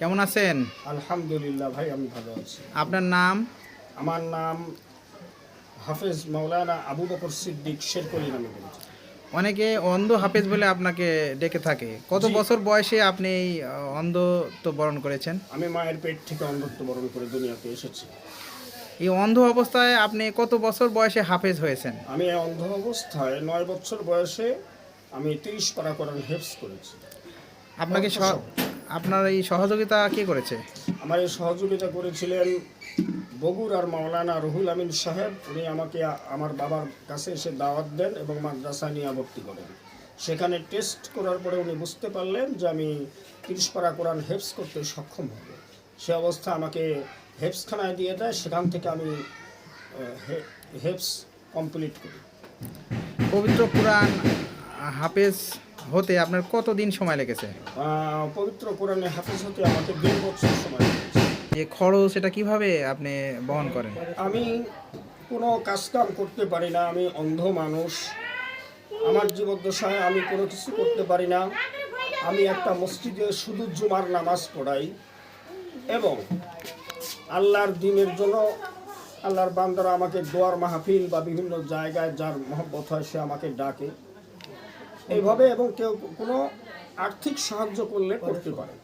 কেমন আছেন? আলহামদুলিল্লাহ ভাই আমি ভালো আছি। আপনার নাম? আমার নাম হাফেজ মাওলানা আবু বকর সিদ্দিক শেরকলি নামে পরিচিত। অনেকে অন্ধ হাফেজ বলে আপনাকে ডেকে থাকে। কত বছর বয়সে আপনি এই অন্ধত্ব বরণ করেছেন? আমি মায়ের পেট থেকে অন্ধত্ব বরণ করে দুনিয়াতে এসেছি। এই অন্ধ অবস্থায় আপনি কত বছর বয়সে হাফেজ হয়েছেন? আমি এই অন্ধ অবস্থায় নয় বছর বয়সে আমি তিরিশ পারা করার হেফস করেছি। আপনাকে স- আপনার এই সহযোগিতা কে করেছে? আমার এই সহযোগিতা করেছিলেন বগুর আর মাওলানা রুহুল আমিন সাহেব। উনি আমাকে আমার বাবার কাছে এসে দাওয়াত দেন এবং মাদ্রাসা নিয়ে ভর্তি করেন। সেখানে টেস্ট করার পরে উনি বুঝতে পারলেন যে আমি তিরিশ পারা কোরআন হেফস করতে সক্ষম হব। সে অবস্থা আমাকে হেফসখানায় দিয়ে দেয় সেখান থেকে আমি আহ, হে- হেফস কমপ্লিট করি। পবিত্র কোরআন হাফেজ হতে আপনার কত দিন সময় লেগেছে? পবিত্র কোরআনে হাফেজ হতে আমাকে দেড় বছর সময় লেগেছে। যে খরচ সেটা কীভাবে আপনি বহন করেন? আমি কোনো কাজকাম করতে পারি না আমি অন্ধ মানুষ। আমার জীবদ্দশায় আমি কোনো কিছু করতে পারি না। আমি একটা মসজিদে শুধু জুমার নামাজ পড়াই এবং আল্লাহর দিনের জন্য আল্লাহর বান্দারা আমাকে দোয়ার মাহফিল বা বিভিন্ন জায়গায় যার মহব্বত হয় সে আমাকে ডাকে। এইভাবে এবং কেউ কোনো আর্থিক সাহায্য করলে করতে পারে।